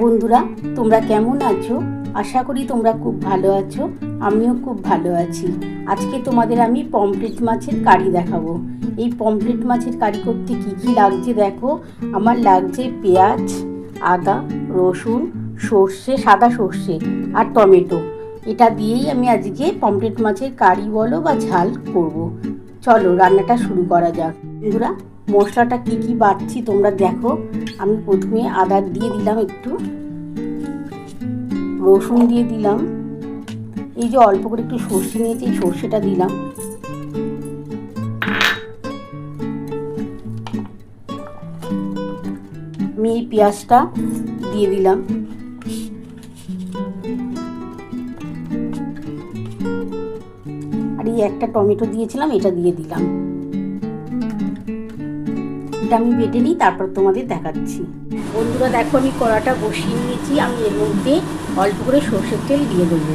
বন্ধুরা, তোমরা কেমন আছো? আশা করি তোমরা খুব ভালো আছো, আমিও খুব ভালো আছি। আজকে তোমাদের আমি পমফ্রেট মাছের কারি দেখাবো। এই পমফ্রেট মাছের কারি করতে কী কী লাগছে দেখো? আমার লাগছে পেঁয়াজ, আদা, রসুন, সর্ষে, সাদা সর্ষে আর টমেটো। এটা দিয়েই আমি আজকে পমফ্রেট মাছের কারি বলো বা ঝাল করব। চলো, রান্নাটা শুরু করা যাক। বন্ধুরা মশলাটা কী কী বাড়ছি তোমরা দেখো। আমি প্রথমে আদা দিয়ে দিলাম একটু। রসুন দিয়ে দিলাম। এই যে অল্প করে একটু সর্ষে নিয়েছি সর্ষেটা দিলাম। আমি এই পেঁয়াজটা দিয়ে দিলাম। আর এই একটা টমেটো দিয়েছিলাম, এটা দিয়ে দিলাম। এটা আমি বেটে নিই, তারপর তোমাদের দেখাচ্ছি। বন্ধুরা, দেখো, আমি কড়াটা বসিয়ে নিয়েছি। আমি এর মধ্যে অল্প করে সর্ষের তেল দিয়ে দেবো।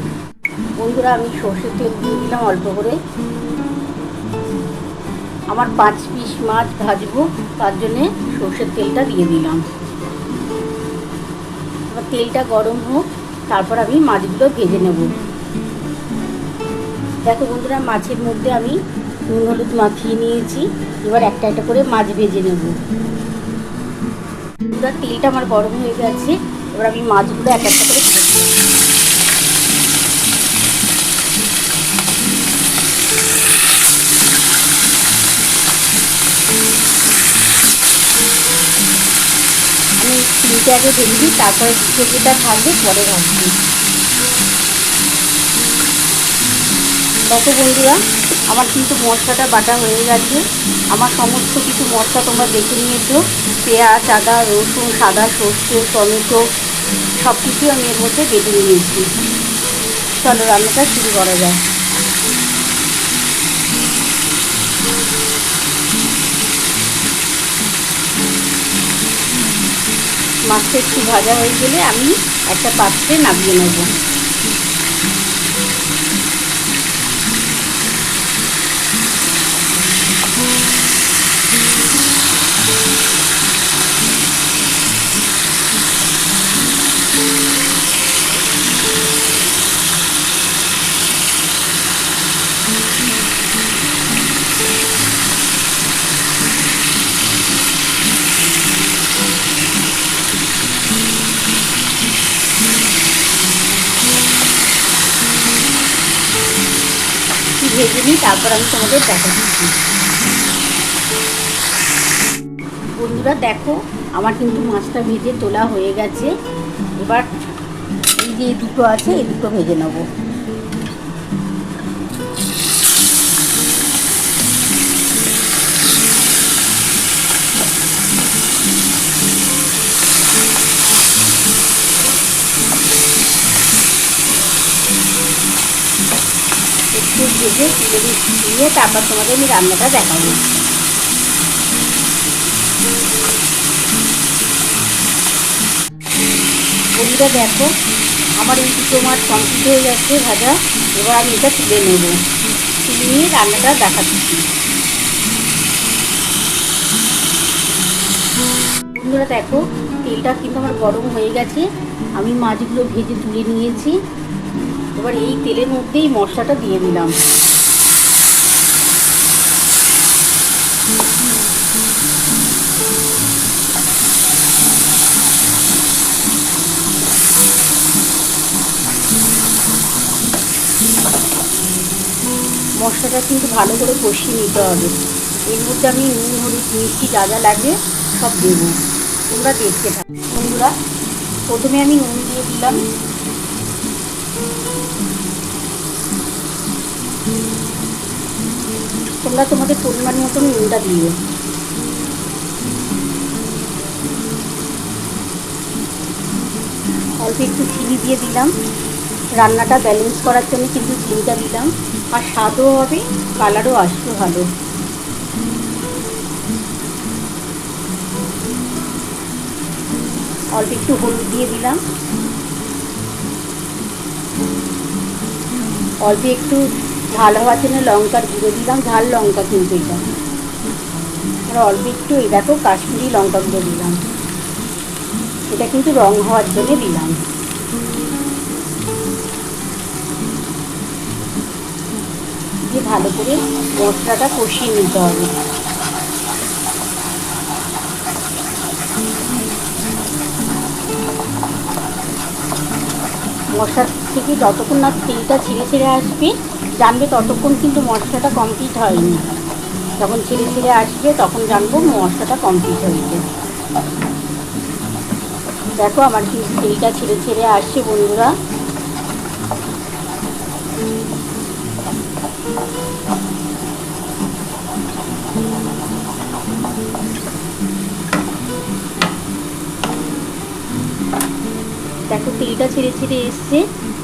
বন্ধুরা, আমি সর্ষের তেল দিয়ে দিলাম অল্প করে। আমার পাঁচ পিস মাছ ভাজবো, তার জন্যে সর্ষের তেলটা দিয়ে দিলাম। এবার তেলটা গরম হোক, তারপর আমি মাছগুলো ভেজে নেব। দেখো বন্ধুরা, মাছের মধ্যে আমি নুন হলুদ মাখিয়ে নিয়েছি। এবার একটা একটা করে মাছ ভেজে নেব। বন্ধুরা তেলটা আমার গরম হয়ে গেছে। এবার আমি মাছগুলো এক একটা করে আমি আগে ভেজে তারপরে যেটা থাকবে পরে ভাজছি দেখো বন্ধুরা আমার কিন্তু মশলাটা বাটা হয়ে গেছে। আমার সমস্ত কিছু মশলা তোমরা দেখে নিয়েছো। পেঁয়াজ, আদা, রসুন, সাদা সর্ষে, টমেটো সব কিছুই আমি এর মধ্যে বেটে নিয়েছি। চলো রান্নাটা শুরু করা যায় মাছটা একটু ভাজা হয়ে গেলে আমি একটা পাত্রে নামিয়ে নেব। ভেজে নিই তারপর আমি তোমাদের দেখা দিচ্ছি বন্ধুরা দেখো, আমার কিন্তু মাছটা ভেজে তোলা হয়ে গেছে। এবার এই যে দুটো আছে, এই দুটো ভেজে নেব। দিচ্ছি দিয়ে তারপর তোমাদের আমি রান্নাটা দেখাবো। বন্ধুরা দেখো, আমার এই দুটো মাছ কমপ্লিট হয়ে যাচ্ছে ভাজা। এবার আমি এটা তুলে নেব। তুলে নিয়ে রান্নাটা দেখাচ্ছি। বন্ধুরা দেখো, তেলটা কিন্তু আমার গরম হয়ে গেছে। আমি মাছগুলো ভেজে তুলে নিয়েছি। এবার এই তেলের মধ্যেই মশলাটা দিয়ে দিলাম। মশলাটা কিন্তু ভালো করে কষিয়ে নিতে হবে। এর মধ্যে আমি নুন, হলুদ, মিষ্টি যা যা লাগে সব দেবো। তোমরা দেখতে থাকো। বন্ধুরা, প্রথমে আমি নুন দিয়ে দিলাম। তোমরা তোমাদের পরিমাণ মতন নুনটা দিও। অল্প একটু চিনি দিয়ে দিলাম। রান্নাটা ব্যালেন্স করার জন্য কিন্তু চিনিটা দিলাম। আর স্বাদও হবে কালারও আসবে ভালো। অল্প একটু হলুদ দিয়ে দিলাম। অল্প একটু ঝাল হওয়ার জন্য লঙ্কার গুঁড়ো দিলাম, ঝাল লঙ্কা কিন্তু এটা। আর অল্প একটু, এই দেখো কাশ্মীরি লঙ্কা গুঁড়ো দিলাম। এটা কিন্তু রং হওয়ার জন্য দিলাম। দিয়ে ভালো করে মশলাটা কষিয়ে নিতে হবে। মশলা থেকে যতক্ষণ না তেলটা ছেড়ে ছেড়ে আসবে, জানবে ততক্ষণ কিন্তু মশলাটা কমপ্লিট হয়নি। যখন ছেড়ে ছেড়ে আসবে, তখন জানব মশলাটা কমপ্লিট হয়েছে। দেখো আমার কিন্তু তেলটা ছেড়ে ছেড়ে আসছে বন্ধুরা। দেখো তেলটা ছেড়ে ছেড়ে এসছে।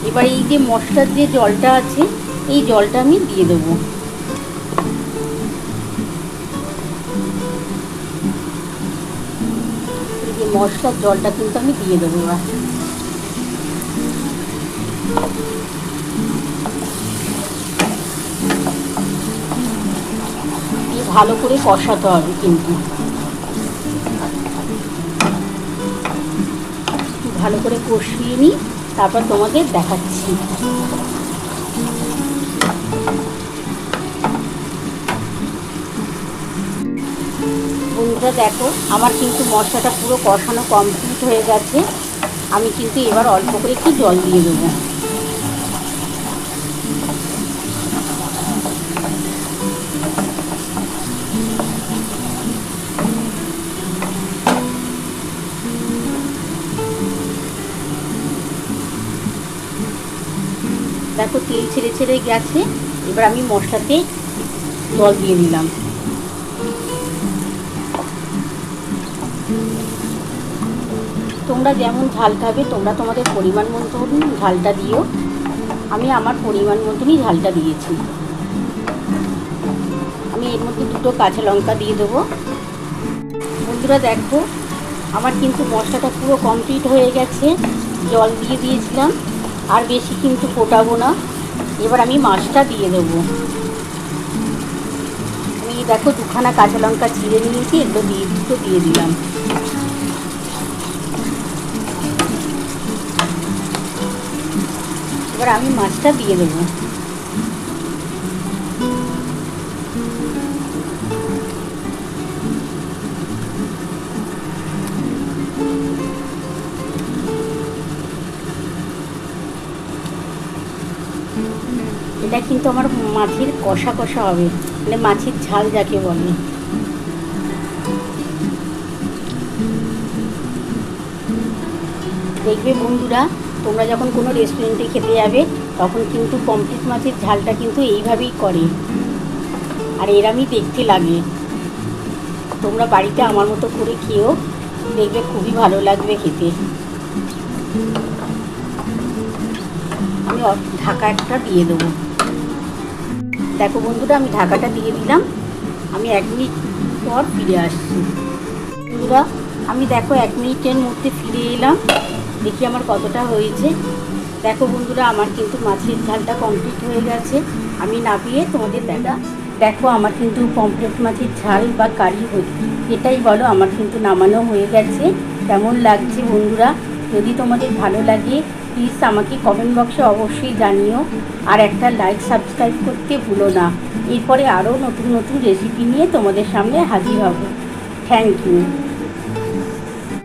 এবার এই যে মশলার যে জলটা আছে, এই জলটা আমি দিয়ে দেবো। মশলার জলটা কিন্তু আমি দিয়ে দেবো এবার দিয়ে ভালো করে কষাতে হবে কিন্তু। ভালো করে কষিয়ে নিই, তারপর তোমাদের দেখাচ্ছি। বন্ধুরা দেখো, আমার কিন্তু মশলাটা পুরো কষানো কমপ্লিট হয়ে গেছে। আমি কিন্তু এবার অল্প করে একটু জল দিয়ে দেবো। দেখো তেল ছেড়ে ছেড়ে গেছে, এবার আমি মশলাতে জল দিয়ে দিলাম। তোমরা যেমন ঝাল খাবে, তোমরা তোমাদের পরিমাণ মতন ঝালটা দিও। আমি আমার পরিমাণ মতনই ঝালটা দিয়েছি। আমি এর মধ্যে দুটো কাঁচা লঙ্কা দিয়ে দেবো। বন্ধুরা দেখো, আমার কিন্তু মশলাটা পুরো কমপ্লিট হয়ে গেছে। জল দিয়ে দিয়েছিলাম। আর বেশি কিন্তু ফোটাবো না। এবার আমি মাছটা দিয়ে দেবো। আমি দেখো, দুখানা কাঁচা লঙ্কা চিড়ে নিয়েছি, এগুলো দিয়ে দুটো দিয়ে দিলাম। এবার আমি মাছটা দিয়ে দেবো। কিন্তু আমার মাছের কষা কষা হবে মানে মাছের ঝাল যাকে বলে। দেখবে বন্ধুরা, তোমরা যখন কোনো রেস্টুরেন্টে খেতে যাবে, তখন কিন্তু পমফ্রেট মাছের ঝালটা কিন্তু এইভাবেই করে। আর এরামই দেখতে লাগে। তোমরা বাড়িতে আমার মতো করে খেয়েও দেখবে খুবই ভালো লাগবে খেতে। আমি ঢাকা একটা দিয়ে দেবো। দেখো বন্ধুরা, আমি ঢাকাটা দিয়ে দিলাম। আমি এক মিনিট পর ফিরে আসছি। বন্ধুরা, আমি দেখো এক মিনিটের মধ্যে ফিরে এলাম। দেখি আমার কতটা হয়েছে। দেখো বন্ধুরা, আমার কিন্তু মাছের ঝালটা কমপ্লিট হয়ে গেছে। আমি নামিয়ে তোমাদের দেখা দেখো আমার কিন্তু পমফ্রেট মাছের ঝাল বা কারি হয়ে এটাই বলো, আমার কিন্তু নামানো হয়ে গেছে। কেমন লাগছে বন্ধুরা? যদি তোমাদের ভালো লাগে প্লিজ আমাকে কমেন্ট বক্সে অবশ্যই জানিও। আর একটা লাইক সাবস্ক্রাইব করতে ভুলো না। এরপরে আরও নতুন নতুন রেসিপি নিয়ে তোমাদের সামনে হাজির হব। Thank you